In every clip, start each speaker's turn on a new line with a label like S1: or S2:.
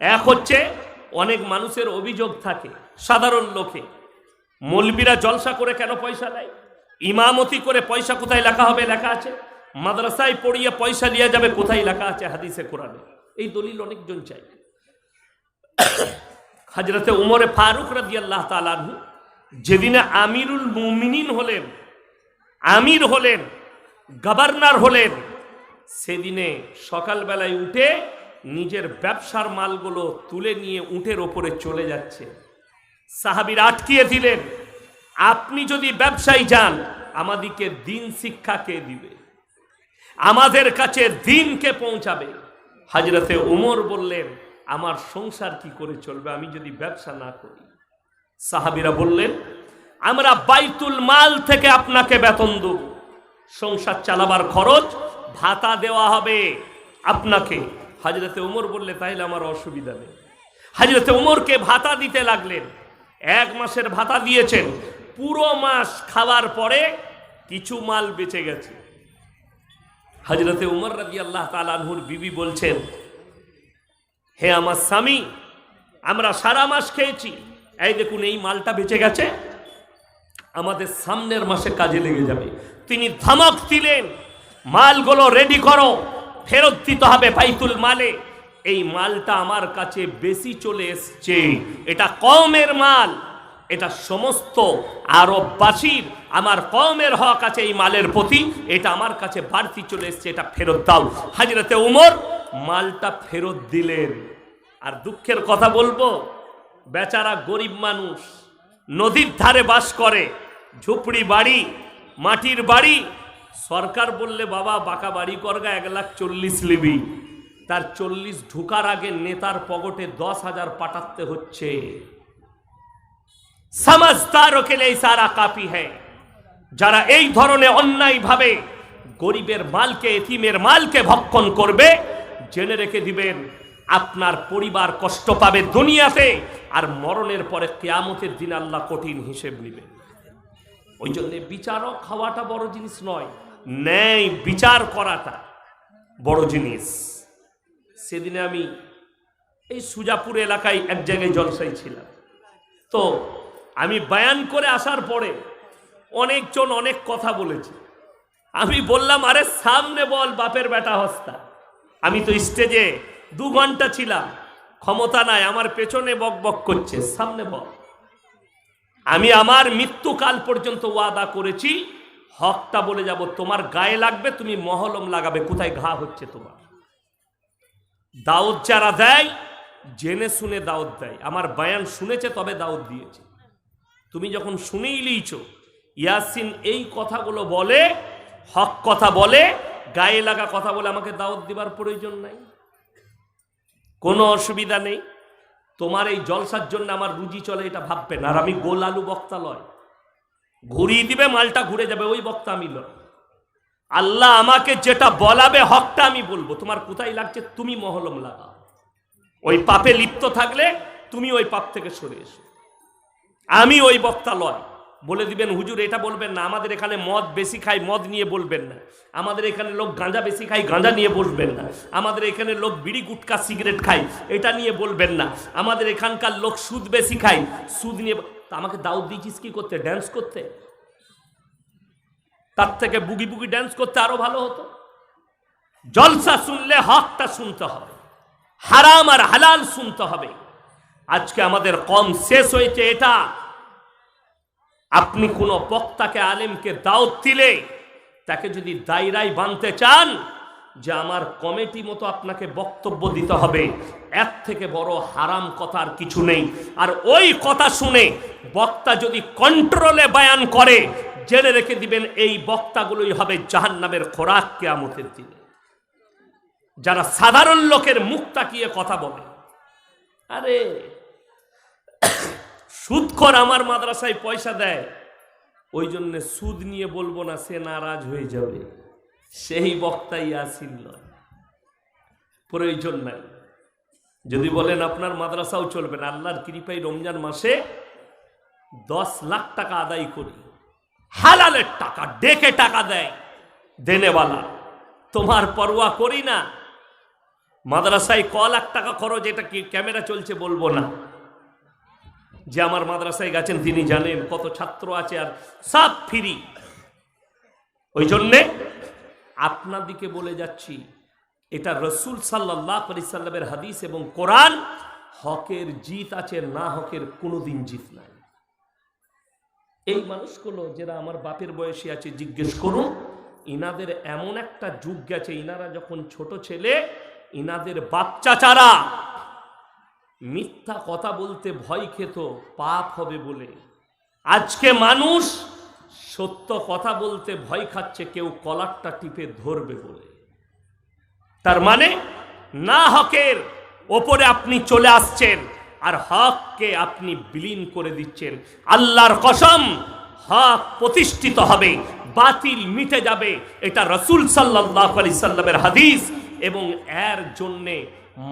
S1: এক হচ্ছে অনেক মানুষের অভিযোগ থাকে, সাধারণ লোকে। মলবিরা জলসা করে কেন পয়সা নেয় ইমামতি করে পয়সা কোথায় লেখা হবে, লেখা আছে? মাদ্রাসায় পড়িয়ে পয়সা নিয়ে যাবে, কোথায় লেখা আছে হাদিসে, কোরআনে? এই দলিল অনেকজন চাই হাজরতে উমরে ফারুক রাজি আল্লাহ তালানহু যেদিনে আমিরুল মুমিনিন হলেন, আমির হলেন, গভর্নর হলেন, সেদিনে সকালবেলায় উঠে নিজের ব্যবসার মালগুলো তুলে নিয়ে উঠের ওপরে চলে যাচ্ছে। সাহাবির আটকিয়ে দিলেন, আপনি যদি ব্যবসায়ী যান, আমাদিকে দিন শিক্ষা কে দিবে? আমাদের কাছে দিনকে পৌঁছাবে? হাজরতে উমর বললেন, আমার সংসার কি করে চলবে? আমি যদি ব্যবসা না করি। সাহাবিরা বললেন, আমরা বাইতুল মাল থেকে আপনাকে বেতন দেব। সংসার চালাবার খরচ ভাতা দেওয়া হবে আপনাকে। হাজরতে উমর বললে তাইলে আমার অসুবিধা নেই। হাজরতে উমরকে ভাতা দিতে লাগলেন। এক মাসের ভাতা দিয়েছেন। পুরো মাস খাওয়ার পরে কিছু মাল বেঁচে গেছে। হজরতে উমর রাজি আল্লাহ তালানহুর বিবি বলছেন, হে আমার স্বামী, আমরা সারা মাস খেয়েছি। এই দেখুন, এই মালটা বেঁচে গেছে। আমাদের সামনের মাসে কাজে লেগে যাবে। তিনি ধমক দিলেন। মালগুলো রেডি করো। ফেরত দিতে হবে বাইতুল মালে। এই মালটা আমার কাছে বেশি চলে এসছে। এটা কমের মাল। এটা সমস্ত আরববাসীর, আমার কমের হক আছে এই মালের প্রতি। এটা আমার কাছে বাড়তি চলে এসছে, এটা ফেরত দাও। হাজরতে উমর, মালটা ফেরত দিলেন। আর দুঃখের কথা বলব, বেচারা গরিব মানুষ, নদীর ধারে বাস করে, ঝুপড়ি বাড়ি, মাটির বাড়ি সরকার বললে, বাবা, বাঁকা বাড়ি করগা এক লাখ চল্লিশ লিবি তার চল্লিশ ঢুকার আগে নেতার পগটে দশ হাজার পাঠাতে হচ্ছে। সমাজদারও কে লিয়ে সারা কাপি হ্যাঁ যারা এই ধরনের অন্যায়ভাবে গরিবের মালকে, এতিমের মালকে ভক্ষণ করবে, জেনে রেখে দিবেন, আপনার পরিবার কষ্ট পাবে দুনিয়াতে আর মরণের পরে কেয়ামতের দিন আল্লাহ কঠিন হিসেব নেবেন ওই জন্য বিচারক হওয়াটা বড় জিনিস নয়। ন্যায় বিচার করাটা বড় জিনিস। সেদিনে আমি এই সুজাপুর এলাকায় এক জায়গায় জলসাই ছিলাম। তো আমি বয়ান করে আসার পরে অনেকজন অনেক কথা বলেছে। আমি বললাম, আরে, সামনে বল, বাপের বেটা হস্তা। আমি তো স্টেজে দু ঘণ্টা ছিলাম। ক্ষমতা নাই, আমার পেছনে বক বক করছে। সামনে বল। আমি আমার মৃত্যুকাল পর্যন্ত ওয়াদা করেছি হকটা বলে যাব, তোমার গায়ে লাগবে, তুমি মহলম লাগাবে, কোথায় ঘা হচ্ছে তোমার? দাউদ যারা দেয়, জেনে শুনে দাউদ দেয়। আমার বায়ান শুনেছে, তবে দাউদ দিয়েছে। তুমি যখন শুনেই লিয়েছ ইয়াসিন এই কথাগুলো বলে, হক কথা বলে, গায়ে লাগা কথা বলে, আমাকে দাওয়াত দিবার প্রয়োজন নাই। কোনো অসুবিধা নেই। তোমার এই জলসার জন্য আমার রুজি চলে, এটা ভাববে না। আর আমি গোল আলু বক্তা লয়। ঘুরিয়ে দিবে, মালটা ঘুরে যাবে, ওই বক্তা আমি লয় আল্লাহ আমাকে যেটা বলাবে হকটা আমি বলব। তোমার কোথায় লাগছে? তুমি মহলম লাগাও। ওই পাপে লিপ্ত থাকলে তুমি ওই পাপ থেকে সরে এসো। আমি ওই বক্তা লয়। বলে দিবেন, হুজুর, এটা বলবেন না। আমাদের এখানে মদ বেশি খায়, মদ নিয়ে বলবেন না। আমাদের এখানে লোক গাঁজা বেশি খায়, গাঁজা নিয়ে বলবেন না। আমাদের এখানে লোক বিড়ি, গুটকা, সিগারেট খায়, এটা নিয়ে বলবেন না। আমাদের এখানকার লোক সুদ বেশি খায়, সুদ নিয়ে তা আমাকে দাউদ দিয়েছিস কি করতে ড্যান্স করতে। তার থেকে বুগি বুগি ড্যান্স করতে আরও ভালো হতো। জলসা শুনলে হকটা শুনতে হবে। হারাম আর হালাল শুনতে হবে। আজকে আমাদের কম শেষ হয়েছে এটা। আপনি কোনো বক্তাকে, আলেমকে দাওয়াত দিলে তাকে যদি দায়রাই বানতে চান যে আমার কমিটি মতো আপনাকে বক্তব্য দিতে হবে। এর থেকে বড় হারাম কথা আর কিছু নেই। আর ওই কথা শুনে বক্তা যদি কন্ট্রোলে বয়ান করে জেনে রেখে দিবেন, এই বক্তাগুলোই হবে জাহান্নামের খোরাক কেয়ামতের দিনে। যারা সাধারণ লোকের মুখ তাকিয়ে কথা বলে, আরে, সুদখর আমার মাদ্রাসায় পয়সা দেয়, ওই জন্য সুদ নিয়ে বলব না, সে নারাজ হয়ে যাবে। সেই বক্তাই আসিন নয়। প্রয়োজন নাই। যদি বলেন আপনার মাদ্রাসাও চলবে না, আল্লাহর কৃপাই রমজান মাসে দশ লাখ টাকা আদায় করি। হালালের টাকা, ডেকে টাকা দেয় দেনেওয়ালা। তোমার পরোয়া করি না। মাদ্রাসায় ক লাখ টাকা খরচ, এটা কি ক্যামেরা চলছে বলব না। যে আমার মাদ্রাসায় গেছেন, তিনি জানেন কত ছাত্র আছে আর সব ফ্রি। ওই জন্যে আপনাদিকে বলে যাচ্ছি, এটা রসুল সাল্লাহ সাল্লামের হাদিস এবং কোরআন, হকের জিত আছে, না হকের কোনোদিন জিত নাই। এই মানুষগুলো যারা আমার বাপের বয়সী আছে, জিজ্ঞেস করুন, ইনাদের এমন একটা যুগ গেছে, ইনারা যখন ছোট ছেলে, ইনাদের বাচ্চা চারা, মিথ্যা কথা বলতে ভয় খেত, পাপ হবে বলে। আজকে মানুষ সত্য কথা বলতে ভয় খাচ্ছে, কেউ কলারটা টিপে ধরবে বলে। তার মানে না হকের ওপরে আপনি চলে আসছেন, আর হককে আপনি বিলীন করে দিচ্ছেন। আল্লাহর কসম, হক প্রতিষ্ঠিত হবে, বাতিল মিটে যাবে। এটা রসুল সাল্লাহ আলি সাল্লামের হাদিস, এবং এর জন্যে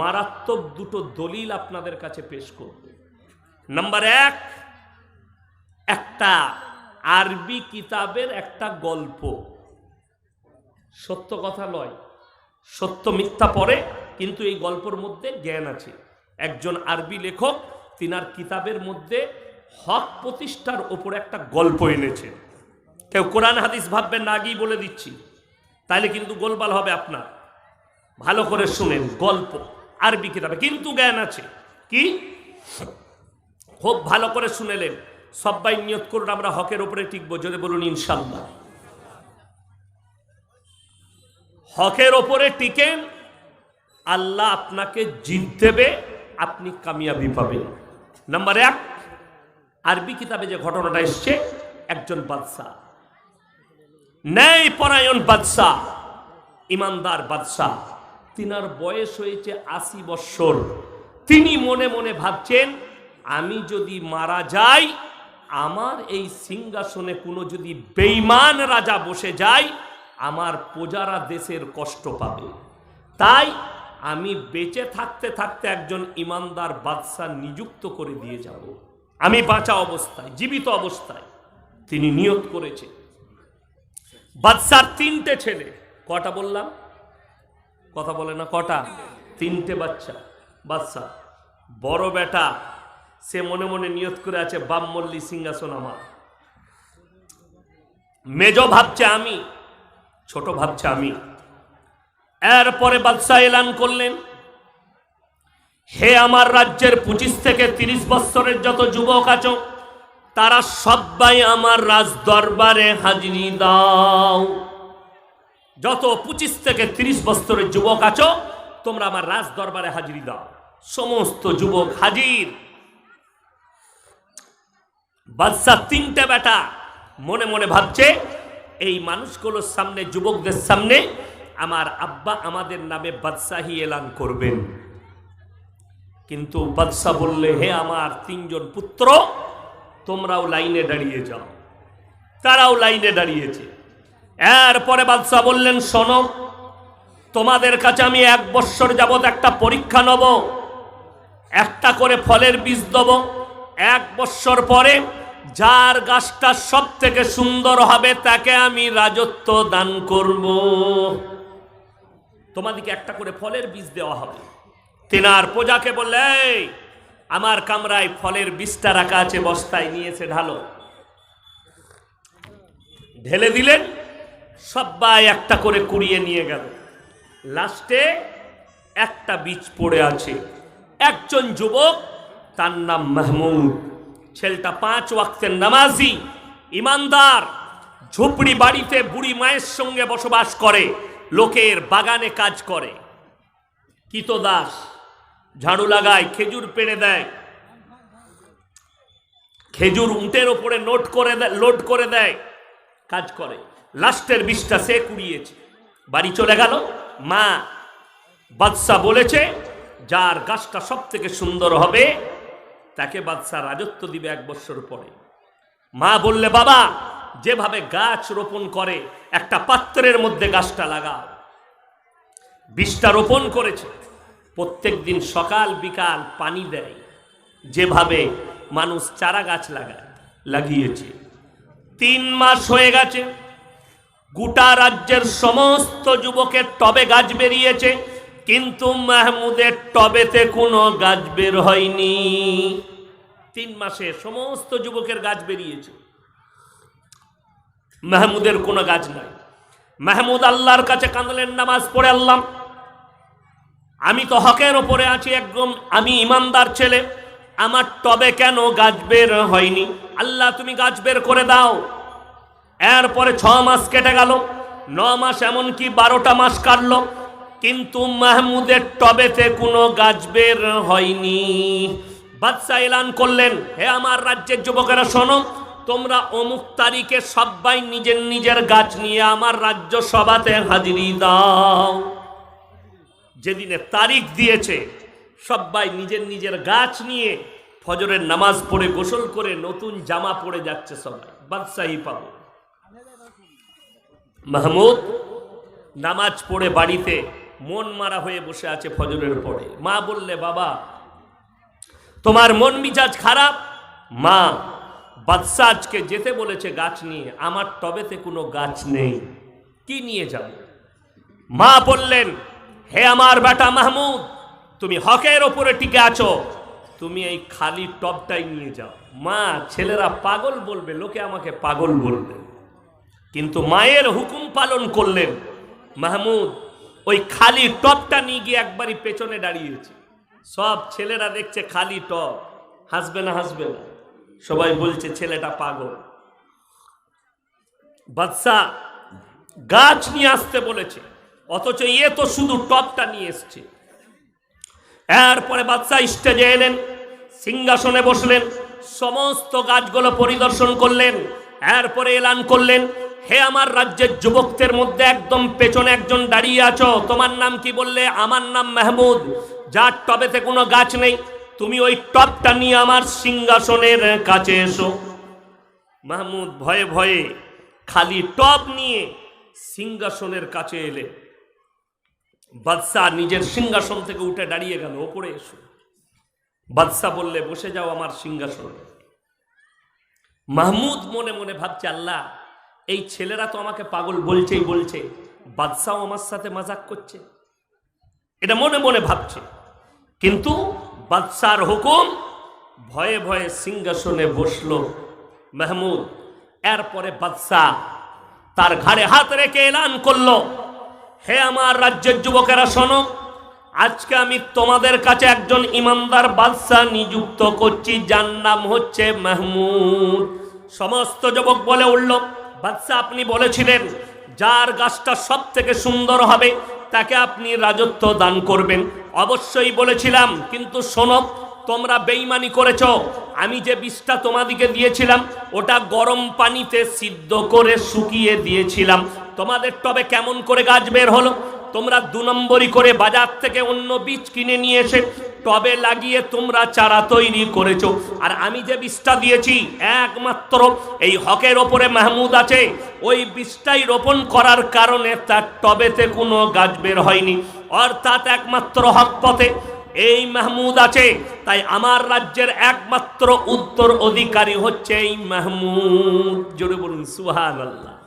S1: মারাত্মক দুটো দলিল আপনাদের কাছে পেশ করব। নাম্বার এক, একটা আরবি কিতাবের একটা গল্প। সত্য কথা নয়, সত্য মিথ্যা পড়ে, কিন্তু এই গল্পের মধ্যে জ্ঞান আছে। একজন আরবি লেখক, তিনার কিতাবের মধ্যে হক প্রতিষ্ঠার ওপরে একটা গল্প এনেছেন কেউ কোরআন হাদিস ভাববেন না, আগেই বলে দিচ্ছি। তাইলে কিন্তু গোলবাল হবে আপনার। ভালো করে শুনেন, গল্প, আরবি কিতাবে। কিন্তু জ্ঞান আছে। কি? খুব ভালো করে শুনেলেন সবাই নিয়ত করুন, আমরা হকের ওপরে টিকবো। যদি বলুন, ইনশাল্লাহ। হকের ওপরে টিকেন, আল্লাহ আপনাকে জিত দেবে, আপনি কামিয়াবি পাবেন। নাম্বার এক, আরবি কিতাবে যে ঘটনাটা এসছে, একজন বাদশাহ ন্যায় পরায়ণ বাদশাহ ইমানদার বাদশাহ তিনার বয়স হয়েছে আশি বৎসর। তিনি মনে মনে ভাবছেন, আমি যদি মারা যাই আমার এই সিংহাসনে কোনো যদি বেইমান রাজা বসে যায়, আমার প্রজারা দেশের কষ্ট পাবে। তাই আমি বেঁচে থাকতে থাকতে একজন ইমানদার বাদশাহ নিযুক্ত করে দিয়ে যাব। আমি বাঁচা অবস্থায়, জীবিত অবস্থায়। তিনি নিয়ত করেছে। বাদশার তিনটে ছেলে। কটা বললাম? কথা বলে না, কটা? তিনটে বাচ্চা। বাচ্চা বড় বেটা সে মনে মনে নিয়ত করে আছে বাম মল্লী সিংহাসন আমার। মেজ ভাবছে আমি, ছোট ভাবছে আমি। এরপরে বাদশাহ এলান করলেন, হে আমার রাজ্যের পঁচিশ থেকে তিরিশ বৎসরের যত যুবক আছো, তারা সবাই আমার রাজ দরবারে হাজিরি দাও। যত পঁচিশ থেকে তিরিশ বছরের যুবক আছো, তোমরা আমার রাজ দরবারে হাজিরি দাও। সমস্ত যুবক হাজির। বাদশাহ তিনটে বেটা মনে মনে ভাবছে, এই মানুষগুলোর সামনে, যুবকদের সামনে আমার আব্বা আমাদের নামে বাদশাহী এলান করবেন। কিন্তু বাদশাহ বললে, হে আমার তিনজন পুত্র, তোমরাও লাইনে দাঁড়িয়ে যাও। তারাও লাইনে দাঁড়িয়েছে। এরপরে বাদশাহ বললেন, শোনো, তোমাদের কাছে আমি এক বৎসর যাবৎ একটা পরীক্ষা নেব, একটা করে ফলের বীজ দেব। এক বৎসর পরে যার গাছটা সব থেকে সুন্দর হবে, তাকে আমি রাজত্ব দান করব। তোমাদেরকে একটা করে ফলের বীজ দেওয়া হবে। তেনার প্রজাকে বললে আমার কামরায় ফলের বীজটা রাখা আছে, বস্তায় নিয়েছে, ঢালো। ঢেলে দিলেন, সবাই একটা করে কুড়িয়ে নিয়ে গেল। লাস্টে একটা বীজ পড়ে আছে। একজন যুবক, তার নাম মাহমুদ। ছেলেটা পাঁচ ওয়াক্তের নামাজি, ইমানদার, ঝুপড়ি বাড়িতে বুড়ি মায়ের সঙ্গে বসবাস করে, লোকের বাগানে কাজ করে। কিতো দাস? ঝাড়ু লাগায়, খেজুর পেড়ে দেয়। খেজুর উঁটের ওপরে নোট করে দেয় লোড করে দেয়। কাজ করে। লাস্টের বিষটা সে কুড়িয়েছে। বাড়ি চলে গেল। মা বাদশাহ বলেছে, যার গাছটা সব থেকে সুন্দর হবে তাকে বাদশাহ রাজত্ব দিবে এক বছর পরে। মা বললে, বাবা, যেভাবে গাছ রোপণ করে, একটা পাত্রের মধ্যে গাছটা লাগা বীজটা রোপণ করেছে। প্রত্যেক দিন সকাল বিকাল পানি দেয়। যেভাবে মানুষ চারা গাছ লাগায়, লাগিয়েছে। তিন মাস হয়ে গেছে। গোটা রাজ্যের সমস্ত যুবকের টবে গাছ বেরিয়েছে। কিন্তু মাহমুদের টবেতে কোনো গাছ বের হয়নি। তিন মাসে সমস্ত যুবকের গাছ বেরিয়েছে। মাহমুদের কোনো গাছ নাই। মাহমুদ আল্লাহর কাছে কাঁদলেন, নামাজ পড়ে আল্লাহ। আমি তো হকের ওপরে আছি একদম, আমি ইমানদার ছেলে। আমার টবে কেন গাছ বের হয়নি? আল্লাহ, তুমি গাছ বের করে দাও। এরপরে ছ মাস কেটে গেল। ন মাস এমনকি বারোটা মাস কাটলো। কিন্তু মাহমুদের টবেতে কোনো গাছ বের হয়নি। বাদশাহ এলান করলেন, হে আমার রাজ্যের যুবকেরা, শোনো, তোমরা অমুক তারিখে সবাই নিজের নিজের গাছ নিয়ে আমার রাজ্য সভাতে হাজিরি দাও। যেদিনে তারিখ দিয়েছে, সবাই নিজের নিজের গাছ নিয়ে ফজরের নামাজ পড়ে, গোসল করে নতুন জামা পরে যাচ্ছে সবাই, বাদশাহী পাবো। মাহমুদ নামাজ পড়ে বাড়িতে মন মারা হয়ে বসে আছে ফজরের পরে। মা বললে, বাবা তোমার মন মিজাজ খারাপ? মা বাদশাহ আজকে যেতে বলেছে গাছ নিয়ে, আমার টবেতে কোনো গাছ নেই। কি নিয়ে যাবে? মা বললেন, হে আমার বেটা মাহমুদ, তুমি হকের ওপরে টিকে আছো। তুমি এই খালি টবটাই নিয়ে যাও। মা, ছেলেরা পাগল বলবে, লোকে আমাকে পাগল বলবে। কিন্তু মায়ের হুকুম পালন করলেন মাহমুদ, ওই খালি টপটা নিয়ে গিয়ে একবারই পেছনে দাঁড়িয়েছে। সব ছেলেরা দেখছে খালি টপ হাসবে না হাসবে না। সবাই বলছে, ছেলেটা পাগল। বাদশাহ গাছ নিয়ে আসতে বলেছে, অথচ এ তো শুধু টপটা নিয়ে এসছে। এরপরে বাদশাহ স্টেজে এলেন, সিংহাসনে বসলেন, সমস্ত গাছগুলো পরিদর্শন করলেন, এরপরে এলান করলেন, হে আমার রাজ্যের যুবকদের মধ্যে একদম পেছনে একজন দাঁড়িয়ে আছো, তোমার নাম কি বললে? আমার নাম মাহমুদ। যার টবেতে কোনো গাছ নেই, তুমি ওই টবটা নিয়ে আমার সিংহাসনের কাছে এসো। মাহমুদ ভয়ে ভয়ে খালি টব নিয়ে সিংহাসনের কাছে এলে। বাদশাহ নিজের সিংহাসন থেকে উঠে দাঁড়িয়ে গেল, ওপরে এসো। বাদশাহ বললে, বসে যাও আমার সিংহাসনে। মাহমুদ মনে মনে ভাবছে, আল্লাহ, এই ছেলেরা তো আমাকে পাগল বলছেই বলছে বাদশাহ আমার সাথে মাজাক করছে। এটা মনে মনে ভাবছে। কিন্তু বাদশার হুকুম ভয়ে ভয়ে সিংহাসনে বসল মাহমুদ। এরপরে বাদশাহ তার ঘাড়ে হাত রেখে এলান করল। হে আমার রাজ্যের যুবকেরা, শোনো, আজকে আমি তোমাদের কাছে একজন ইমানদার বাদশাহ নিযুক্ত করছি, যার নাম হচ্ছে মাহমুদ। সমস্ত যুবক বলে উঠল বাদশাহ আপনি বলেছিলেন, যার গাছটা সব থেকে সুন্দর হবে তাকে আপনি রাজত্ব দান করবেন। অবশ্যই বলেছিলাম, কিন্তু শোনো, তোমরা বেইমানি করেছ। আমি যে বিষটা তোমাদিকে দিয়েছিলাম, ওটা গরম পানিতে সিদ্ধ করে শুকিয়ে দিয়েছিলাম। তোমাদের টবে কেমন করে গাছ বের হলো? তোমরা দু নম্বরই করে বাজার থেকে অন্য বীজ কিনে নিয়ে এসে টবে লাগিয়ে তোমরা চারা তৈরি করেছ। আর আমি যে বীজটা দিয়েছি, একমাত্র এই হকের ওপরে মাহমুদ আছে। ওই বীজটাই রোপণ করার কারণে তার টবেতে কোনো গাছ বের হয়নি। অর্থাৎ একমাত্র হক পথে এই মাহমুদ আছে। তাই আমার রাজ্যের একমাত্র উত্তর অধিকারী হচ্ছে এই মাহমুদ। জোরে বলুন সুহান আল্লাহ